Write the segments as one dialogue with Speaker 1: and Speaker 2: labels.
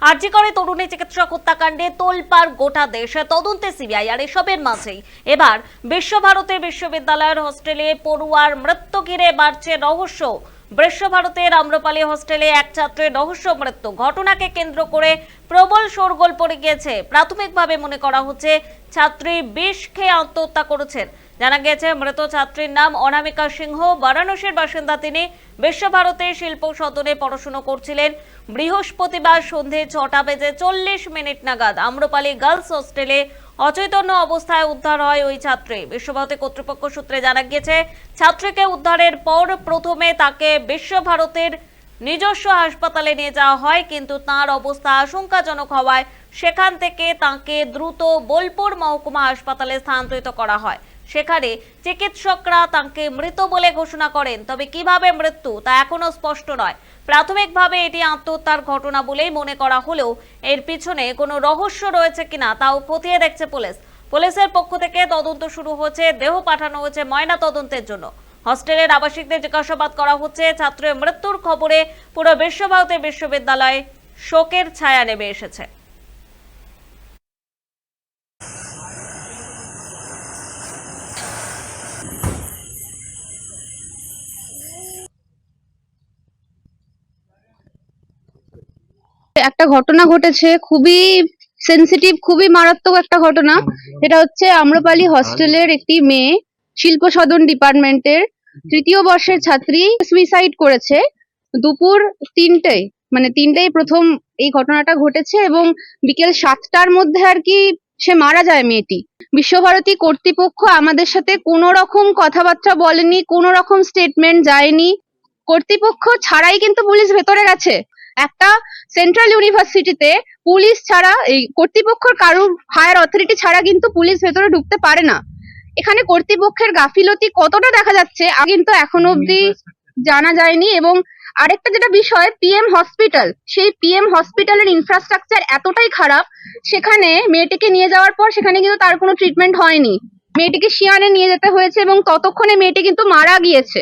Speaker 1: আর্জি করে তরুণী চিকিৎসক হত্যাকাণ্ডে তোলপাড় গোটা দেশে তদন্তে সিবিআই আর এসবের মাঝেই। এবার বিশ্বভারতী বিশ্ববিদ্যালয়ের হোস্টেলে পড়ুয়ার মৃত্যু ঘিরে বাড়ছে রহস্য। বিশ্বভারতের আম্রপালি হোস্টেলে এক ছাত্রের রহস্য মৃত্যু। ঘটনাকে কেন্দ্র করে প্রবল শোরগোল পড়ে গিয়েছে। প্রাথমিকভাবে মনে করা হচ্ছে, ছাত্রী বিষ খেয়ে আত্মহত্যা করেছেন। জানা গিয়েছে, মৃত ছাত্রীর নাম অনামিকা সিংহ। বারাণসীর বাসিন্দা তিনি বিশ্বভারতী শিল্প সদনে পড়াশুনো করছিলেন। বৃহস্পতিবার সন্ধে ছটা বেজে চল্লিশ মিনিট নাগাদ আম্রপালি গার্লস হোস্টেলে অচৈতন্য অবস্থায় উদ্ধার হয় ওই ছাত্রী। বিশ্বভারতী কর্তৃপক্ষ সূত্রে জানা গিয়েছে, ছাত্রীকে উদ্ধারের পর প্রথমে তাকে বিশ্বভারতীর নিজস্ব হাসপাতালে নিয়ে যাওয়া হয়, কিন্তু তার অবস্থা আশঙ্কাজনক হওয়ায় সেখান থেকে তাকে দ্রুত বোলপুর মহকুমা হাসপাতালে স্থানান্তরিত করা হয়। সেখানে চিকিৎসকরা তাকে মৃত বলে ঘোষণা করেন। তবে কীভাবে মৃত্যু তা এখনও স্পষ্ট নয়। প্রাথমিকভাবে এটি আত্মহত্যার ঘটনা বলেই মনে করা হলেও এর পিছনে কোনো রহস্য রয়েছে কিনা তাও খতিয়ে দেখছে পুলিশ। পুলিশের পক্ষ থেকে তদন্ত শুরু হয়েছে, দেহ পাঠানো হয়েছে ময়না তদন্তের জন্য। হস্টেলের আবাসিকদের জিজ্ঞাসাবাদ করা হচ্ছে, ছাত্রের মৃত্যুর খবরে পুরো বিশ্বভারতী বিশ্ববিদ্যালয়ে শোকের ছায়া নেমে এসেছে।
Speaker 2: একটা ঘটনা ঘটেছে, খুবই সেন্সিটিভ খুবই মারাত্মক একটা ঘটনা। এটা হচ্ছে আম্রপালি হস্টেলের একটি মেয়ে শিল্প সদন ডিপার্টমেন্টের তৃতীয় বর্ষের ছাত্রী সুইসাইড করেছে দুপুর তিনটেয়। মানে তিনটেয় প্রথম এই ঘটনাটা ঘটেছে এবং বিকেল সাতটার মধ্যে আর কি সে মারা যায় মেয়েটি। বিশ্বভারতী কর্তৃপক্ষ আমাদের সাথে কোনো রকম কথাবার্তা বলেনি, কোনো রকম স্টেটমেন্ট যায়নি। কর্তৃপক্ষ ছাড়াই কিন্তু পুলিশ ভেতরে গেছে। একটা সেন্ট্রাল ইউনিভার্সিটিতে পুলিশ ছাড়া এই কর্তৃপক্ষর কারুর হায়ার অথরিটি ছাড়া কিন্তু পুলিশ ভেতরে ঢুকতে পারে না। এখানে কর্তৃপক্ষের গাফিলতি কতটা দেখা যাচ্ছে কিন্তু এখনও অবধি জানা যায়নি এবং আরেকটা যেটা বিষয় পিএম হসপিটাল সেই পিএম হসপিটালের ইনফ্রাস্ট্রাকচার এতটাই খারাপ সেখানে মেয়েটিকে নিয়ে যাওয়ার পর সেখানে কিন্তু তার কোনো ট্রিটমেন্ট হয়নি। মেয়েটিকে শিয়ানে নিয়ে যেতে হয়েছে এবং ততক্ষণে মেয়েটি কিন্তু মারা গিয়েছে।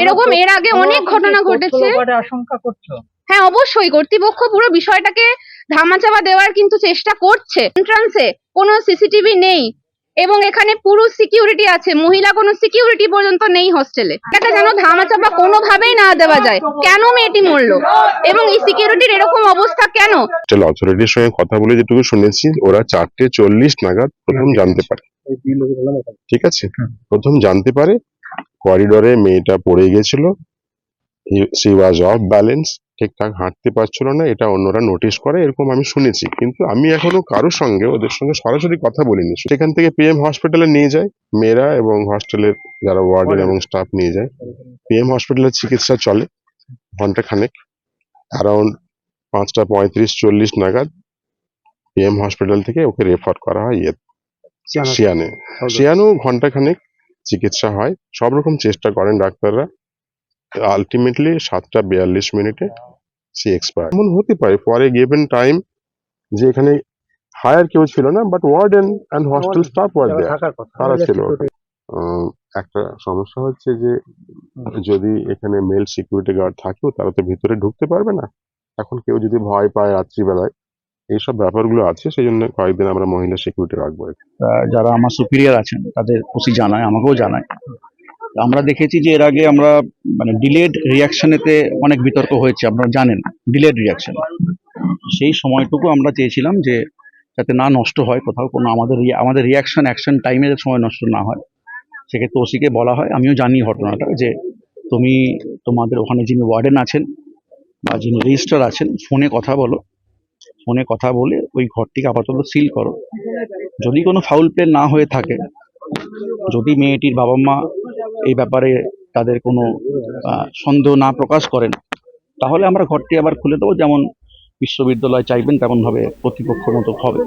Speaker 2: এরকম এর আগে অনেক ঘটনা ঘটেছে।
Speaker 3: আশঙ্কা করছ?
Speaker 2: হ্যাঁ অবশ্যই। কর্তৃপক্ষ পুরো বিষয়টাকে ধামাচাপা দেওয়ার কিন্তু চেষ্টা করছে। এন্ট্রান্সে কোনো সিসিটিভি নেই এবং এখানে পুরুষ সিকিউরিটি আছে। মহিলা কোনো সিকিউরিটি পর্যন্ত নেই হোস্টেলে এটাকে যেন ধামাচাপা কোনোভাবেই না দেওয়া যায়। কেন মেয়েটি মরলো? এবং এই সিকিউরিটির এরকম অবস্থা কেন?
Speaker 4: হোস্টেল অথরিটির সঙ্গে কথা বলে যেটুকু শুনেছি ওরা চারটে চল্লিশ নাগাদ প্রথম জানতে পারে। ঠিক আছে? প্রথম জানতে পারে করিডোরে মেয়েটা পড়ে গেছিল। সি ওয়াজ অফ ব্যালেন্স ঠিকঠাক হাঁটতে পারছিল না এটা অন্যরা নোটিশ করে এরকম আমি শুনেছি। কিন্তু আমি এখনও কারোর সঙ্গে ওদের সঙ্গে সরাসরি কথা বলিনি। সেখান থেকে পিএম হসপিটালে নিয়ে যায়। মেয়েরা এবং হস্টেলের যারা ওয়ার্ডেন এবং স্টাফ নিয়ে যায়। পিএম হসপিটালের চিকিৎসা চলে ঘণ্টা খানেক অ্যারাউন্ড পাঁচটা পঁয়ত্রিশ চল্লিশ নাগাদ পিএম হসপিটাল থেকে ওকে রেফার করা হয় ইয়ে শিয়ানে শিয়ানো ঘণ্টা খানেক চিকিৎসা হয়। সব রকম চেষ্টা করেন ডাক্তাররা। আলটিমেটলি সাতটা বিয়াল্লিশ মিনিটে সে এক্সপায়ার এমন হতে পারে পরে গিভেন টাইম যে এখানে হায়ার কেউ ছিল না but warden and hostel staff were there
Speaker 3: থাকার কথা।
Speaker 4: তারা ছিল আহ, একটা সমস্যা হচ্ছে যে যদি এখানে মেল সিকিউরিটি গার্ড থাকেও তারা তো ভিতরে ঢুকতে পারবে না। এখন কেউ যদি ভয় পায় রাত্রিবেলায় এইসব ব্যাপারগুলো আছে সেই জন্য কয়েকদিন আমরা মহিলা সিকিউরিটি রাখব
Speaker 5: আহ, যারা আমার সুপিরিয়র আছেন তাদের ওসি জানায় আমাকেও জানায় আমরা দেখেছি যে এর আগে আমরা মানে ডিলেড রিয়াকশনেতে অনেক বিতর্ক হয়েছে, আপনারা জানেন, ডিলেড রিয়াকশন সেই সময়টুকু আমরা চেয়েছিলাম যে যাতে না নষ্ট হয় কোথাও, কোনো আমাদের আমাদের রিয়াকশন অ্যাকশন টাইমে সময় নষ্ট না হয়। সেক্ষেত্রে ওসিকে বলা হয়, আমিও জানি ঘটনাটা, যে তুমি, তোমাদের ওখানে যিনি ওয়ার্ডেন আছেন বা যিনি রেজিস্ট্রার আছেন, ফোনে কথা বলো। ফোনে কথা বলে ওই ঘরটিকে আপাতত সিল করো। যদি কোনো ফাউল প্লে না হয়ে থাকে, যদি মেয়েটির বাবা মা এই ব্যাপারে তাদের কোনো সন্দেহ না প্রকাশ করেন। তাহলে আমরা ঘরটি আবার খুলে দেবো, যেমন বিশ্ববিদ্যালয় চাইবেন তেমনভাবে কর্তৃপক্ষ মতো হবে।